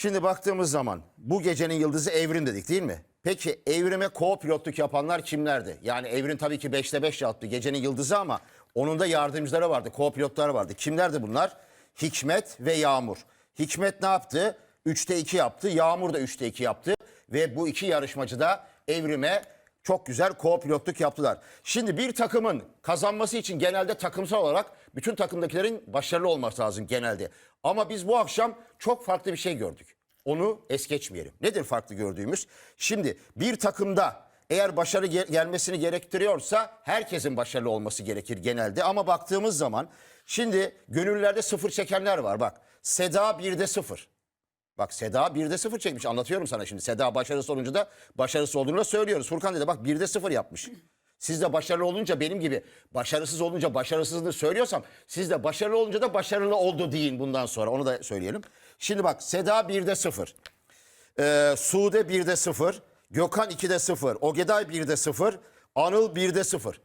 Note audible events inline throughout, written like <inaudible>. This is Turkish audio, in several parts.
Şimdi baktığımız zaman bu gecenin yıldızı Evrim dedik değil mi? Peki Evrim'e co-pilotluk yapanlar kimlerdi? Yani Evrim tabii ki 5'te 5 yaptı gecenin yıldızı ama onun da yardımcıları vardı, co-pilotlar vardı. Kimlerdi bunlar? Hikmet ve Yağmur. Hikmet ne yaptı? 3'te 2 yaptı. Yağmur da 3'te 2 yaptı. Ve bu iki yarışmacı da Evrim'e çok güzel co-pilotluk yaptılar. Şimdi bir takımın kazanması için genelde takımsal olarak bütün takımdakilerin başarılı olması lazım genelde. Ama biz bu akşam çok farklı bir şey gördük. Onu es geçmeyelim. Nedir farklı gördüğümüz? Şimdi bir takımda eğer başarı gel- gelmesini gerektiriyorsa herkesin başarılı olması gerekir genelde. Ama baktığımız zaman şimdi gönüllerde sıfır çekenler var. Bak Seda 1'de 0. Bak Seda 1'de 0 çekmiş. Anlatıyorum sana şimdi. Seda başarısı olunca da başarısı olduğunu da söylüyoruz. Furkan dedi bak 1'de 0 yapmış. Siz de başarılı olunca benim gibi başarısız olunca başarısızlığı söylüyorsam siz de başarılı olunca da başarılı oldu deyin bundan sonra. Onu da söyleyelim. Şimdi bak Seda 1'de 0. Ee, Sude 1'de 0. Gökhan 2'de 0. Ogeday 1'de 0. Anıl 1'de 0.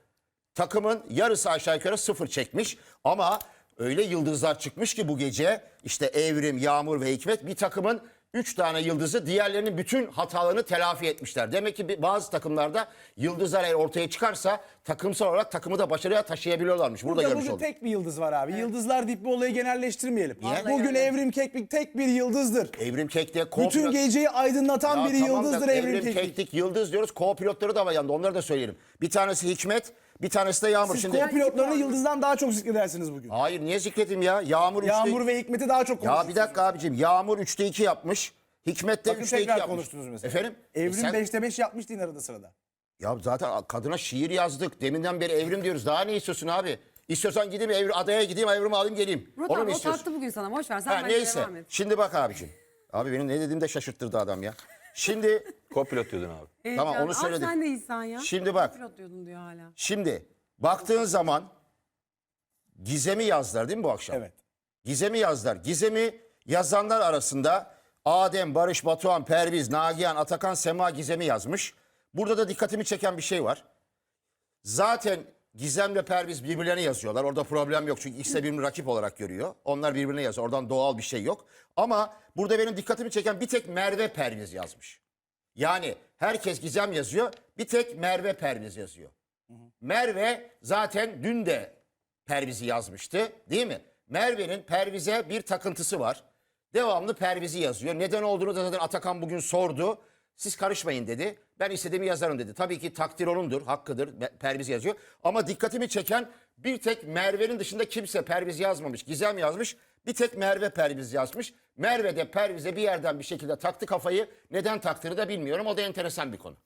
Takımın yarısı aşağı yukarı 0 çekmiş. Ama öyle yıldızlar çıkmış ki bu gece işte Evrim, Yağmur ve Hikmet bir takımın 3 tane yıldızı diğerlerinin bütün hatalarını telafi etmişler. Demek ki bir- bazı takımlarda yıldızlar eğer ortaya çıkarsa takımsal olarak takımı da başarıya taşıyabiliyorlarmış. Burada Burada görmüş bugün olduk. tek bir yıldız var abi. Yıldızlar deyip bu olayı genelleştirmeyelim. Niye? Bugün Evrim Keklik tek bir yıldızdır. Evrim Kek'te Bütün geceyi aydınlatan Ya biri tamam da yıldızdır Evrim, Evrim Keklik. Keklik yıldız diyoruz. Co-pilotları da var yanında. Onları da söyleyelim. Bir tanesi Hikmet, bir tanesi de Yağmur. Siz Şimdi co-pilotlarını yıldızdan daha çok zikredersiniz bugün. Hayır niye zikredeyim ya? Yağmur 3'te Yağmur ve Hikmet'i daha çok Ya bir dakika abicim. Yağmur 3'te 2 yapmış. Hikmet de Bakın 3'te 2 tekrar yapmış. konuştunuz mesela. Efendim? E Evrim sen- 5'te 5 yapmış değil arada sırada. Ya zaten kadına şiir yazdık. Deminden beri evrim diyoruz. Daha ne istiyorsun abi? İstiyorsan gideyim evrim, adaya gideyim evrimi alayım geleyim. Onu mu o istiyorsun? taktı bugün sana. Boş ver. Sen Ha, bence neyse. devam et. Şimdi bak abicim. Abi benim ne dediğimi de şaşırttırdı adam ya. Şimdi <laughs> Kopilot diyordun abi. Tamam, Heyecan. onu Abi söyledik. sen de İhsan ya. Şimdi bak. Pilot diyordun diyor hala. Şimdi baktığın zaman Gizem'i yazdılar değil mi bu akşam? Evet. Gizem'i yazdılar. Gizem'i yazanlar arasında Adem, Barış, Batuhan, Perviz, Nagihan, Atakan, Sema Gizem'i yazmış. Burada da dikkatimi çeken bir şey var. Zaten Gizem'le Perviz birbirlerine yazıyorlar. Orada problem yok çünkü ikisi de birbirini rakip olarak görüyor. Onlar birbirine yazıyor. Oradan doğal bir şey yok. Ama burada benim dikkatimi çeken bir tek Merve Perviz yazmış. Yani herkes Gizem yazıyor. Bir tek Merve Perviz yazıyor. Merve zaten dün de Perviz'i yazmıştı değil mi? Merve'nin Perviz'e bir takıntısı var. Devamlı Perviz'i yazıyor. Neden olduğunu da zaten Atakan bugün sordu. Siz karışmayın dedi. Ben istediğimi yazarım dedi. Tabii ki takdir onundur, hakkıdır. Perviz yazıyor. Ama dikkatimi çeken bir tek Merve'nin dışında kimse Perviz yazmamış. Gizem yazmış. Bir tek Merve Perviz yazmış. Merve de Perviz'e bir yerden bir şekilde taktı kafayı. Neden taktığını da bilmiyorum. O da enteresan bir konu.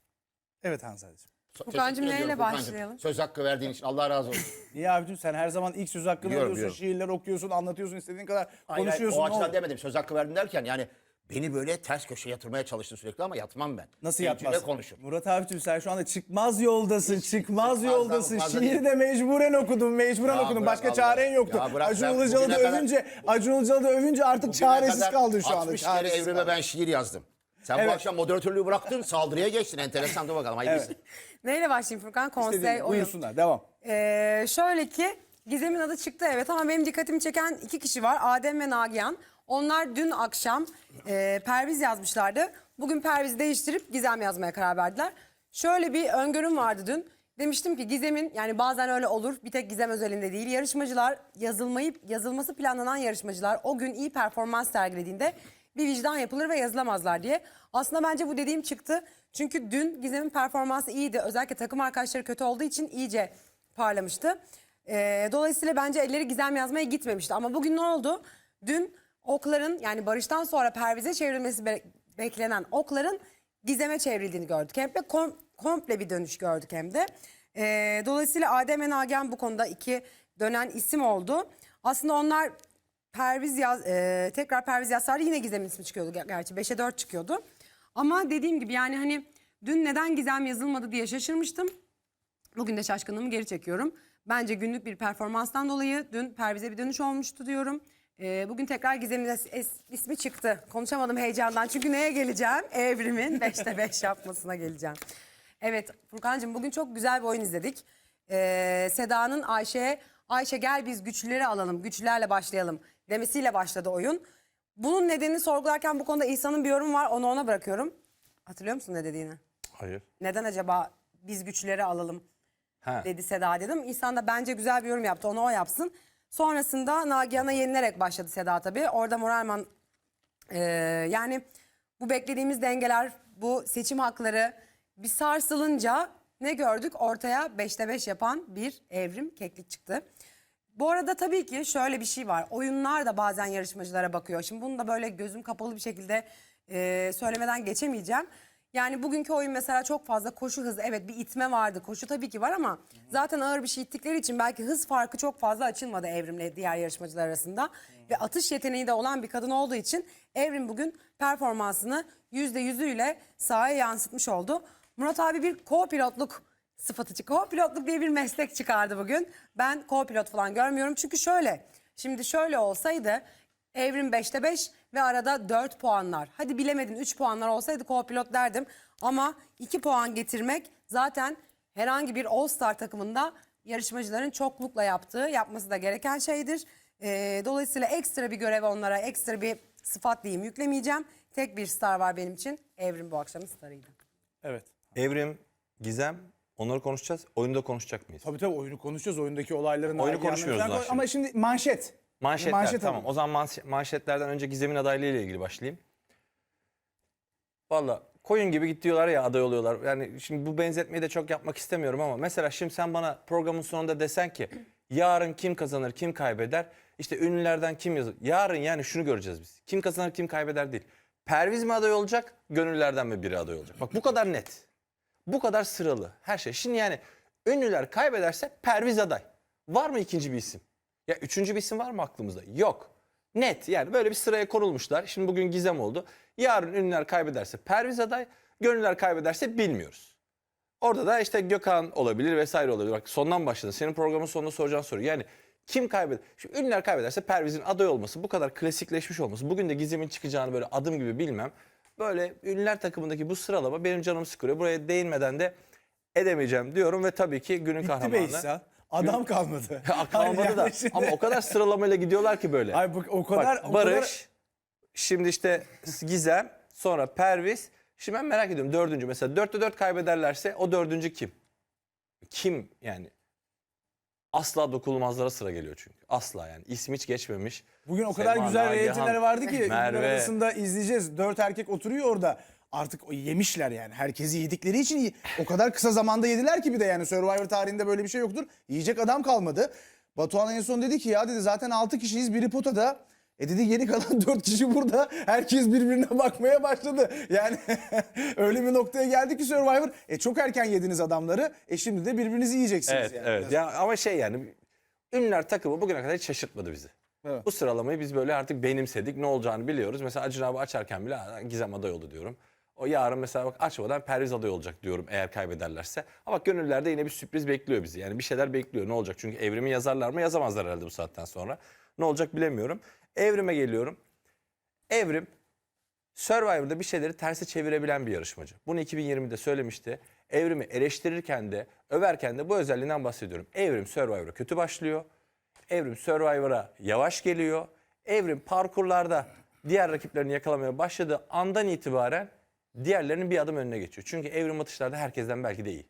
Evet Hanzadeciğim. Furkancığım, neyle Furkancığım. başlayalım? Söz hakkı verdiğin için Allah razı olsun. <laughs> Niye abicim sen her zaman ilk söz hakkını Biliyorum, alıyorsun, biliyorum. şiirler okuyorsun, anlatıyorsun, istediğin kadar Hayır, hayır, konuşuyorsun. o ne açıdan demedim. Söz hakkı verdim derken yani beni böyle ters köşeye yatırmaya çalıştın sürekli ama yatmam ben. Nasıl Seyirciyle yapmazsın? konuşur. Murat abicim sen şu anda çıkmaz yoldasın, çıkmaz yoldasın. Şiiri de mecburen okudun, mecburen Ya okudun. bırak Başka Allah çaren yoktu. Ya bırak Acun Ilıcalı da kadar- övünce, Acun Ilıcalı da övünce artık çaresiz kaldın şu anda. 60 kere çaresiz evrime ben şiir yazdım. Sen bu Evet. akşam moderatörlüğü bıraktın saldırıya geçtin. Enteresan dur bakalım. Hayırlısı. Evet. Neyle başlayayım Furkan? Konsey, İstediğin- oyun. Buyursunlar, devam. Ee, şöyle ki Gizem'in adı çıktı evet ama benim dikkatimi çeken iki kişi var. Adem ve Nagihan. Onlar dün akşam e, Perviz yazmışlardı. Bugün Perviz'i değiştirip Gizem yazmaya karar verdiler. Şöyle bir öngörüm vardı dün. Demiştim ki Gizem'in yani bazen öyle olur bir tek Gizem özelinde değil. Yarışmacılar yazılmayı yazılması planlanan yarışmacılar o gün iyi performans sergilediğinde bir vicdan yapılır ve yazılamazlar diye. Aslında bence bu dediğim çıktı. Çünkü dün Gizem'in performansı iyiydi. Özellikle takım arkadaşları kötü olduğu için iyice parlamıştı. Ee, dolayısıyla bence elleri gizem yazmaya gitmemişti. Ama bugün ne oldu? Dün okların yani Barış'tan sonra Perviz'e çevrilmesi be- beklenen okların gizeme çevrildiğini gördük. Hem de kom- komple bir dönüş gördük hem de. Ee, dolayısıyla Adem ve Nagihan bu konuda iki dönen isim oldu. Aslında onlar Perviz yaz, e, tekrar Perviz yazsaydı yine Gizem'in ismi çıkıyordu ger- gerçi 5'e 4 çıkıyordu. Ama dediğim gibi yani hani dün neden Gizem yazılmadı diye şaşırmıştım. Bugün de şaşkınlığımı geri çekiyorum. Bence günlük bir performanstan dolayı dün Perviz'e bir dönüş olmuştu diyorum. Ee, bugün tekrar Gizem'in es- es- ismi çıktı. Konuşamadım heyecandan. Çünkü neye geleceğim? Evrim'in <laughs> 5'te 5 yapmasına geleceğim. Evet Furkan'cığım bugün çok güzel bir oyun izledik. Ee, Seda'nın Ayşe'ye Ayşe gel biz güçlüleri alalım, güçlülerle başlayalım demesiyle başladı oyun. Bunun nedenini sorgularken bu konuda İhsan'ın bir yorumu var. Onu ona bırakıyorum. Hatırlıyor musun ne dediğini? Hayır. Neden acaba biz güçleri alalım Ha. dedi Seda dedim. İhsan da bence güzel bir yorum yaptı. Onu o yapsın. Sonrasında Nagihan'a yenilerek başladı Seda tabii. Orada Moralman e, yani bu beklediğimiz dengeler, bu seçim hakları bir sarsılınca ne gördük? Ortaya beşte beş yapan bir evrim keklik çıktı. Bu arada tabii ki şöyle bir şey var. Oyunlar da bazen yarışmacılara bakıyor. Şimdi bunu da böyle gözüm kapalı bir şekilde e, söylemeden geçemeyeceğim. Yani bugünkü oyun mesela çok fazla koşu hızı. Evet bir itme vardı. Koşu tabii ki var ama zaten ağır bir şey ittikleri için belki hız farkı çok fazla açılmadı Evrim'le diğer yarışmacılar arasında. Ve atış yeteneği de olan bir kadın olduğu için Evrim bugün performansını yüzde yüzüyle sahaya yansıtmış oldu. Murat abi bir co-pilotluk sıfatı. Co-pilotluk diye bir meslek çıkardı bugün. Ben co-pilot falan görmüyorum. Çünkü şöyle. Şimdi şöyle olsaydı Evrim 5'te 5 ve arada 4 puanlar. Hadi bilemedin 3 puanlar olsaydı co-pilot derdim. Ama 2 puan getirmek zaten herhangi bir All-Star takımında yarışmacıların çoklukla yaptığı, yapması da gereken şeydir. Ee, dolayısıyla ekstra bir görev onlara, ekstra bir sıfat diyeyim yüklemeyeceğim. Tek bir star var benim için. Evrim bu akşamın starıydı. Evet. Evrim, Gizem onları konuşacağız. Oyunda konuşacak mıyız? Tabii tabii oyunu konuşacağız. Oyundaki olayların... Oyunu konuşmuyoruz konuş- Ama şimdi manşet. Manşetler Manşet tamam. alalım. O zaman manş- manşetlerden önce Gizem'in adaylığı ile ilgili başlayayım. Valla koyun gibi gidiyorlar ya aday oluyorlar. Yani şimdi bu benzetmeyi de çok yapmak istemiyorum ama mesela şimdi sen bana programın sonunda desen ki yarın kim kazanır kim kaybeder işte ünlülerden kim yazır. Yarın yani şunu göreceğiz biz. Kim kazanır kim kaybeder değil. Perviz mi aday olacak gönüllülerden mi biri aday olacak? Bak bu kadar net. Bu kadar sıralı her şey. Şimdi yani ünlüler kaybederse Perviz aday. Var mı ikinci bir isim? Ya üçüncü bir isim var mı aklımızda? Yok. Net yani böyle bir sıraya konulmuşlar. Şimdi bugün gizem oldu. Yarın ünlüler kaybederse Perviz aday, gönüllüler kaybederse bilmiyoruz. Orada da işte Gökhan olabilir vesaire olabilir. Bak sondan başladın. Senin programın sonunda soracağın soru. Yani kim kaybeder? Şimdi ünlüler kaybederse Perviz'in aday olması, bu kadar klasikleşmiş olması, bugün de Gizem'in çıkacağını böyle adım gibi bilmem. Böyle ünlüler takımındaki bu sıralama benim canımı sıkıyor. Buraya değinmeden de edemeyeceğim diyorum ve tabii ki günün Bitti kahramanı. İhsan. Adam kalmadı. <laughs> Kalmadı da Yani şimdi- ama o kadar sıralamayla gidiyorlar ki böyle. Ay bu, o kadar... Bak, o Barış, kadar- şimdi işte Gizem, sonra Perviz. Şimdi ben merak ediyorum dördüncü mesela dörtte dört kaybederlerse o dördüncü kim? Kim yani? Asla dokunulmazlara sıra geliyor çünkü. Asla yani. İsmi hiç geçmemiş. Bugün o kadar Sema, güzel reytingler vardı ki Merve. arasında izleyeceğiz. Dört erkek oturuyor orada. Artık yemişler yani. Herkesi yedikleri için o kadar kısa zamanda yediler ki bir de yani Survivor tarihinde böyle bir şey yoktur. Yiyecek adam kalmadı. Batuhan en son dedi ki ya dedi zaten 6 kişiyiz biri potada. E dedi geri kalan <laughs> 4 kişi burada. Herkes birbirine <laughs> bakmaya başladı. Yani <laughs> öyle bir noktaya geldi ki Survivor. E çok erken yediniz adamları. E şimdi de birbirinizi yiyeceksiniz Evet, yani. evet. Ya ama şey yani ünlüler takımı bugüne kadar hiç şaşırtmadı bizi. Evet. Bu sıralamayı biz böyle artık benimsedik. Ne olacağını biliyoruz. Mesela Acun abi açarken bile "Ha, Gizem aday oldu diyorum. O yarın mesela bak açmadan Perviz aday olacak diyorum eğer kaybederlerse. Ama bak gönüllerde yine bir sürpriz bekliyor bizi. Yani bir şeyler bekliyor. Ne olacak? Çünkü evrimi yazarlar mı? Yazamazlar herhalde bu saatten sonra. Ne olacak bilemiyorum. Evrime geliyorum. Evrim Survivor'da bir şeyleri tersi çevirebilen bir yarışmacı. Bunu 2020'de söylemişti. Evrimi eleştirirken de, överken de bu özelliğinden bahsediyorum. Evrim Survivor'a kötü başlıyor. Evrim Survivor'a yavaş geliyor. Evrim parkurlarda diğer rakiplerini yakalamaya başladığı andan itibaren diğerlerinin bir adım önüne geçiyor. Çünkü evrim atışlarda herkesten belki de iyi.